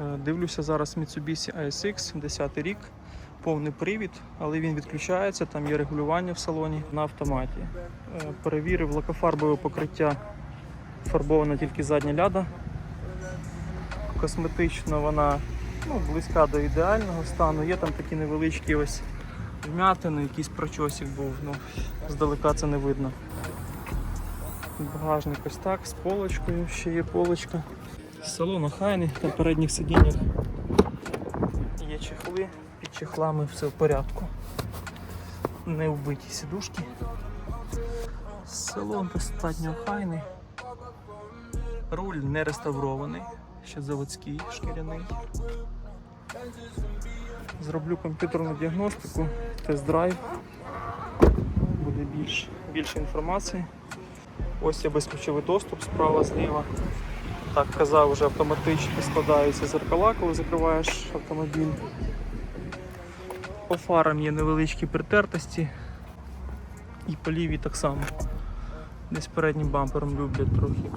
Е, Дивлюся зараз Mitsubishi ASX, 10 рік, повний привід, але він відключається, там є регулювання в салоні на автоматі. Е, Перевірив лакофарбове покриття, фарбована тільки задня ляда. Косметично вона ну, близька до ідеального стану. Є там такі невеличкі ось вмятини, якийсь прочосик був, ну, здалека це не видно. Багажник ось так, з полочкою, ще є полочка. Салон охайний, на передніх сидіннях є чехли, під чехлами все в порядку. Не вбиті сідушки. Салон достатньо охайний. Руль не реставрований, ще заводський шкіряний. Зроблю комп'ютерну діагностику, тест-драйв. Буде більш, більше інформації. Ось є безключовий доступ справа зліва. Так казав, вже автоматично складаються зеркала, коли закриваєш автомобіль. По фарам є невеличкі притертості. І по лівій так само. Десь переднім бампером люблять трохи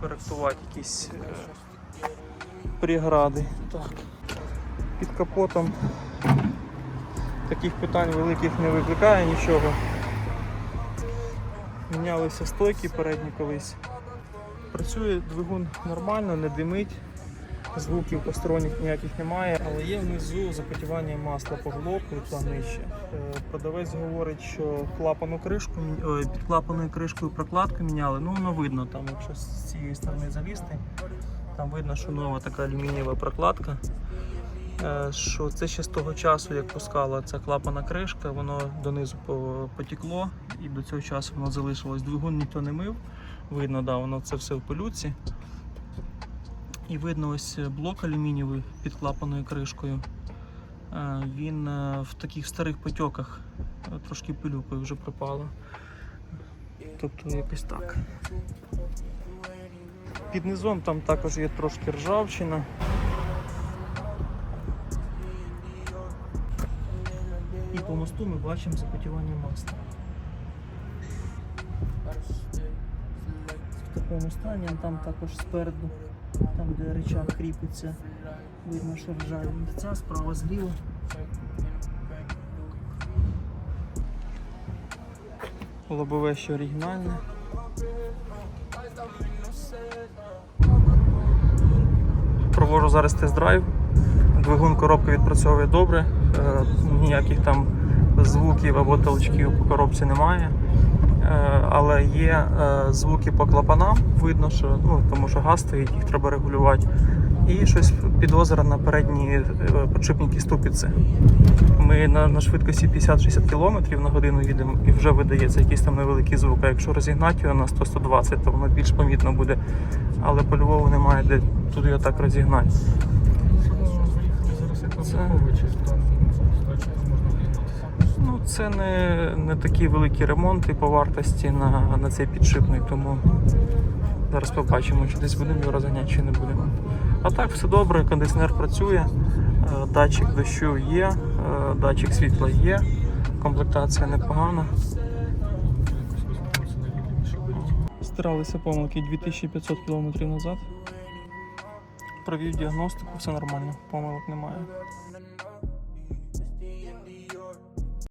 коректувати якісь е, прегради. Так. Під капотом таких питань великих не викликає нічого. Мінялися стойки передні колись. Працює двигун нормально, не димить, звуків посторонніх ніяких немає, але є внизу запотівання масла по глоку та нижче. Е, Продавець говорить, що клапану кришку, під клапаною кришкою прокладку міняли. Ну воно видно, там, якщо з цієї сторони залізти, там видно, що нова така алюмінієва прокладка. Е, Що це ще з того часу, як пускала ця клапана кришка, воно донизу по- потекло і до цього часу воно залишилось. Двигун ніхто не мив. Видно, да, воно це все в пилюці. І видно ось блок алюмінієвий під клапаною кришкою. Е, Він е, в таких старих потьоках, е, трошки пилюкою вже пропало. Тобто якось так. Під низом там також є трошки ржавчина. І по мосту ми бачимо запотівання масла. В такому стані, там також спереду, там де речах кріпиться, видно, що ржаві місця, справа зліва. Лобове ще оригінальне. Провожу зараз тест-драйв. Двигун коробка відпрацьовує добре, е, ніяких там звуків або толчків по коробці немає. Е, Але є е, звуки по клапанам, видно, що ну, тому що газ стоїть, їх треба регулювати. І щось підозра на передні е, подшипники ступиці. Ми на, на швидкості 50-60 км на годину їдемо і вже видається якийсь там невеликий звук. А якщо розігнати його на 100-120, то воно більш помітно буде. Але по Львову немає де туди його так розігнати. Це, ну, це не, не такі великі ремонти по вартості на, на цей підшипник, тому зараз побачимо, чи десь будемо його розганяти, чи не будемо. А так, все добре, кондиціонер працює, е, датчик дощу є, е, датчик світла є, комплектація непогана. Стиралися помилки 2500 км назад. Провів діагностику, все нормально, помилок немає.